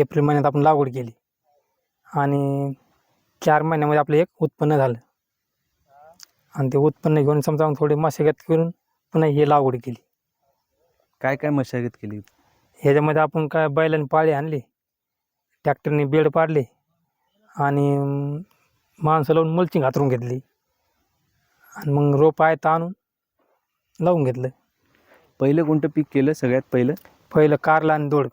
April महिन्यात आपण लागवड केली. आणि चार महिन्यामध्ये आपलं एक उत्पन्न झालं. आणि ते उत्पन्न घेऊन समजा मग थोडी मशागत करून पुन्हा ही लागवड केली. काय काय मशागत केली? ह्याच्यामध्ये आपण काय बैलांनी पाळी आणली ट्रॅक्टरने बेड पाडले आणि माणसं लावून मल्चिंग हातरून घेतली. आणि मग रोप आहेत आणून लावून घेतलं. पहिलं कोणतं पीक केलं सगळ्यात पहिलं? पहिलं कारला आणि दोड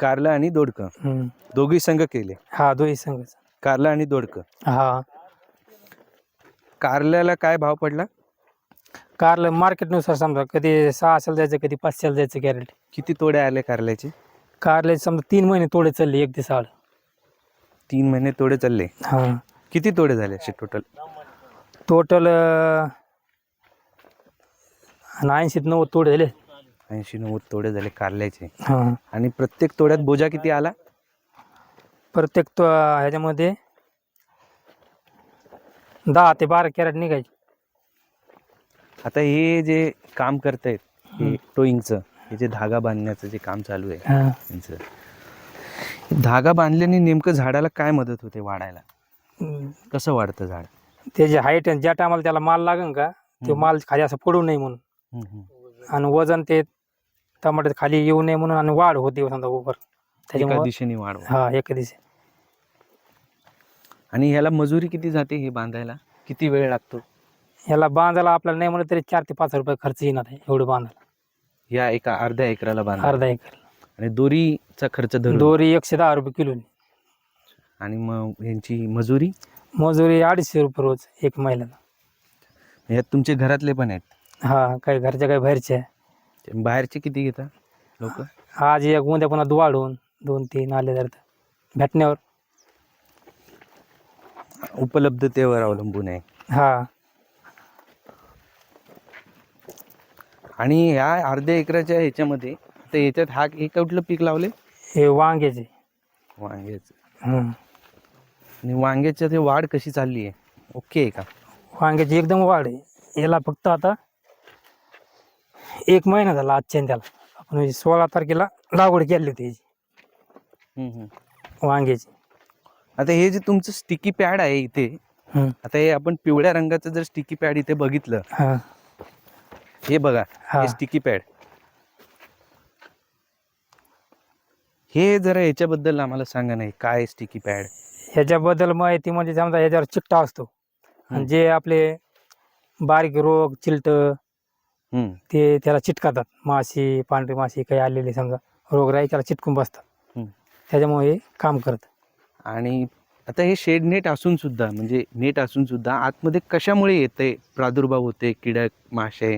कारलं आणि दोडकं. हम्म. दोघी संघ केले. हा दोन्ही संघच कारलं आणि दोडकं. हा. कारल्याला काय भाव पडला? कारलं मार्केटनुसार समजा कधी सहाशेला जायचं कधी पाचशेला जायचं कॅरेट किती तोडे आले कारल्याचे? कारले समजा तीन महिने तोडे चालले एक दिवस आड तीन महिने तोडे चालले. हा. किती तोडे झाले असे टोटल टोटल ऐंशी नव्वद तोडे झाले. ऐंशी नव्वद तोडे झाले कारल्याचे हा आणि प्रत्येक तोड्यात बोजा किती आला प्रत्येक तो ह्याच्यामध्ये दहा ते बारा कॅरेट निघायचे आता हे जे काम करतायत हे. टोईंगचं हे जे धागा बांधण्याचं जे काम चालू आहे हा. धागा बांधल्याने नेमकं झाडाला काय मदत होते वाढायला हम्म. कसं वाढतं झाड त्याची हाईट ज्या टायमाला त्याला माल लागन का ते. माल खाली असं पडू नये म्हणून हम्म, हम्म. आणि वजन ते टमाटे खाली येऊ नये म्हणून आणि वाढ होते समजा वर एका त्याच्यामुळे दिशेने वाढवा हा एक दिवशी आणि ह्याला मजुरी किती जाते हे बांधायला? किती वेळ लागतो? ह्याला बांधायला आपल्याला नाही म्हणलं तरी चार ते पाच रुपये खर्च येणार आहे एवढं बांधायला. या एका अर्ध्या एकराला बांधा अर्धा एकर आणि दोरीचा खर्च धरून. दोरी एकशे दहा रुपये किलो आणि मग यांची मजुरी? मजुरी अडीचशे रुपये रोज एक महिन्याला. ह्यात तुमचे घरातले पण आहेत. हा काही घरच्या काही बाहेरच्या ते बाहेरचे किती घेतात लोक? आज एक उद्या पुन्हा वाढून दोन तीन आले तर भेटण्यावर. उपलब्धतेवर अवलंबून आहे. हा. आणि ह्या अर्ध्या एकराच्या ह्याच्यामध्ये तर याच्यात हा हे कुठलं पीक लावले हे वांग्याचे. वांग्याचं. हं. आणि वांग्याच्या ते वाढ कशी चालली आहे? ओके आहे का? वांग्याची एकदम वाढ आहे. याला फक्त आता एक महिना झाला आजच्या त्याला. आपण म्हणजे सोळा तारखेला लागवड केली होती याची. हम्म. वांग्याची. आता हे जे तुमचं स्टिकी पॅड आहे इथे. आता हे आपण पिवळ्या रंगाचं जर स्टिकी पॅड इथे बघितलं हा. हे बघा हा. हे स्टिकी पॅड हे जरा याच्याबद्दल आम्हाला सांगा नाही काय स्टिकी पॅड ह्याच्याबद्दल माहिती म्हणजे समजा ह्याच्यावर चिकटा असतो. आणि जे आपले बारीक रोग चिलट ते त्याला चिटकातात. माशी पांढरी माशी काही आलेली समजा रोगराई त्याला चिटकून बसतात. त्याच्यामुळे हे काम करत. आणि आता हे शेड नेट असून सुद्धा म्हणजे नेट असून सुद्धा आतमध्ये कशामुळे येते प्रादुर्भाव होते किडक माशे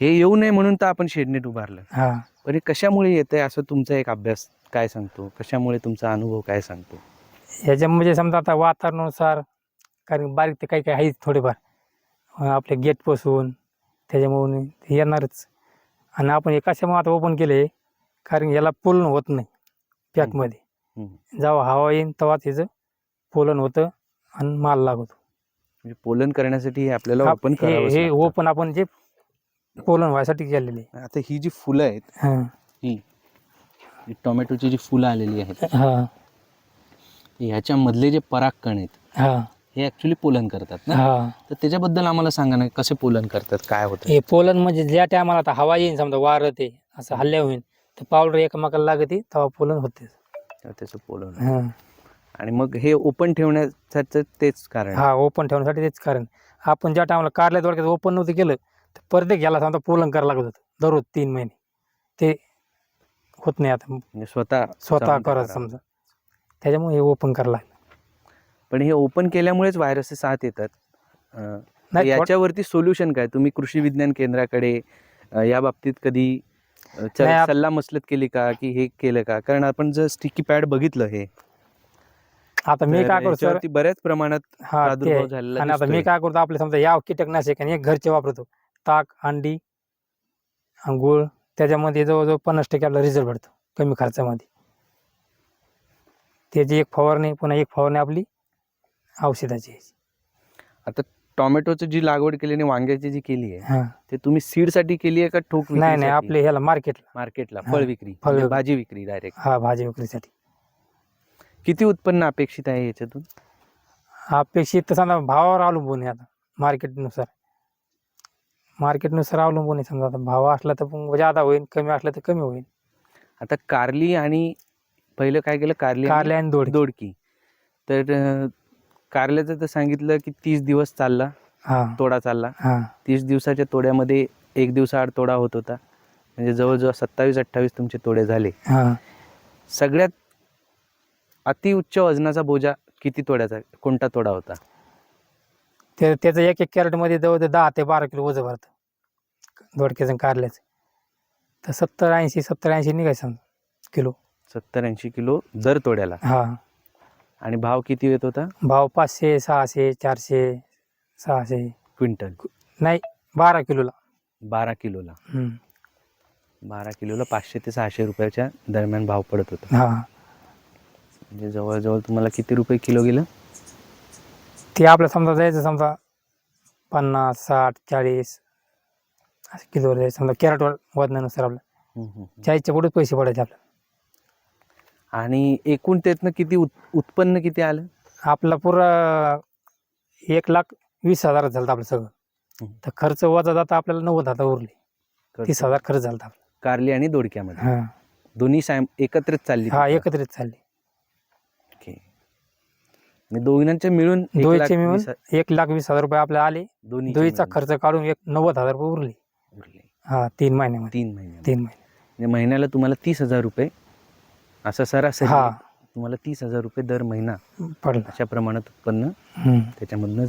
हे येऊ नये म्हणून तर आपण शेड नेट उभारलं. हा. पण हे कशामुळे येतंय असं तुमचा एक अभ्यास काय सांगतो? कशामुळे तुमचा अनुभव काय सांगतो? ह्याच्या म्हणजे समजा आता वातावरणानुसार कारण बारीक ते काही काही आहेत थोडेफार. आपले गेटपासून त्याच्यामुळे ते येणारच. आणि आपण हे कशामुळे आता ओपन केले कारण याला पोलन होत नाही पॅकमध्ये. जेव्हा हवा येईन तेव्हा त्याचं पोलन होतं आणि माल लागतो. म्हणजे पोलन करण्यासाठी आपल्याला ओपन हे हे ओपन आपण जे पोलन व्हायसाठी केलेले. आता ही जी फुलं आहेत हां. टोमॅटोची जी फुलं आलेली आहेत हां. ह्याच्यामधले जे परागकण आहेत हां ऍक्च्युली पोलन करतात ना? हां. तर त्याच्याबद्दल आम्हाला सांगा ना कसे पोलन करतात काय होतं? हे पोलन म्हणजे ज्या टायमाला आता हवा येईन समजा वारं ते असं हल्ल्या होईन तर पावडर एकमेकाला लागते तेव्हा पोलन होते. तर त्याचं पोलन हां. आणि मग हे ओपन ठेवण्याचं तेच कारण? आहे. हा ओपन ठेवण्यासाठी तेच कारण. आपण ज्या टायमाला कारल्या थोडक्यात ओपन नव्हतं केलं तर परत घ्यायला समजा पोलन करायला लागत होतं दररोज तीन महिने. ते होत नाही आता. म्हणजे स्वतः स्वतः जाऊन करत करावं. समजा. त्याच्यामुळे हे ओपन करायला लागलं. पण हे ओपन केल्यामुळेच व्हायरसेस आत येतात. याच्यावरती सोल्युशन काय? तुम्ही कृषी विज्ञान केंद्राकडे या बाबतीत कधी सल्ला मसलत केली का? की हे केलं का? कारण आपण जर स्टिकी पॅड बघितलं हे आता मी काय करतो बऱ्याच प्रमाणात हा आणि आता मी. काय करतो आपले समजा या कीटकनाशक आणि घरचे वापरतो. ताक अंडी गुळ त्याच्यामध्ये जवळजवळ पन्नास टक्के आपला रिझल्ट भेटतो कमी खर्चामध्ये. त्याची एक फवारणी पुन्हा एक फवारणी आपली औषधाची. आता टोमॅटोची जी लागवड केली आणि वांग्याची जी केली आहे हा. ते तुम्ही सीडसाठी केली आहे का ठोक नाही नाही आपले ह्याला मार्केटला. मार्केटला हा, फळ विक्री फळ म्हणजे विक्री. भाजी विक्री डायरेक्ट हा भाजी विक्रीसाठी. किती उत्पन्न अपेक्षित आहे याच्यातून? अपेक्षित तर समजा भावावर अवलंबून आहे आता मार्केटनुसार. मार्केटनुसार अवलंबून आहे समजा आता भाव असला तर मग जादा होईल कमी असला तर कमी होईल. आता कारली आणि पहिलं काय केलं? कारली आणि कारले आणि दोड दोडकी. तर अं, कारल्याचं तर सांगितलं की तीस दिवस चालला हा. तोडा चालला. हा. तीस दिवसाच्या तोड्यामध्ये एक दिवसाआड तोडा होत होता. म्हणजे जवळजवळ सत्तावीस अठ्ठावीस तुमचे तोडे झाले. हा. सगळ्यात अतिउच्च वजनाचा बोजा किती तोड्याचा कोणता तोडा होता? ते त्याचं एक एक कॅरेटमध्ये जवळ दहा ते बारा किलो वजन भरतं. दोडक्याचं आणि कारल्याचं. तर सत्तर ऐंशी सत्तर ऐंशी निघायचं समजा किलो. सत्तर ऐंशी किलो दर तोड्याला. हा. आणि भाव किती येत होता? भाव पाचशे सहाशे चारशे सहाशे. क्विंटल. नाही बारा किलोला. बारा किलोला. हम्म. बारा किलोला पाचशे ते सहाशे रुपयाच्या दरम्यान भाव पडत होता. हा. म्हणजे जवळजवळ तुम्हाला किती रुपये किलो गेलं? ते आपलं समजा जायचं समजा पन्नास साठ चाळीस असं किलोवर जायचं. समजा कॅरेटवर वजनानुसार आपलं. चाळीसच्या पुढेच पैसे पडायचे आपलं आणि एकूण त्यातनं किती उत- उत्पन्न किती आलं? आपला पुरा एक लाख वीस हजार झालं आपलं सगळं. हम्म. तर खर्च वजा जाता आपल्याला नव्वद हजार उरले. तीस हजार खर्च झाला आपला. कारली आणि दोडक्यामध्ये. हा. दोन्ही साय एकत्रच चालली हा. एकत्रित चालली. ओके. आणि दोघांचे मिळून एक लाख दोईचे मिळून वीस ह- एक लाख वीस हजार रुपये आपले आले. दोन्हीचे दोईचा मिळून. खर्च काढून एक नव्वद हजार रुपये उरले. उरले. हा तीन महिन्यामध्ये. तीन महिने तीन महिने. म्हणजे महिन्याला तुम्हाला तीस हजार रुपये असं सरासरी हा तुम्हाला तीस हजार रुपये दर महिना पडला अशा प्रमाणात उत्पन्न हम्म. त्याच्यामधनं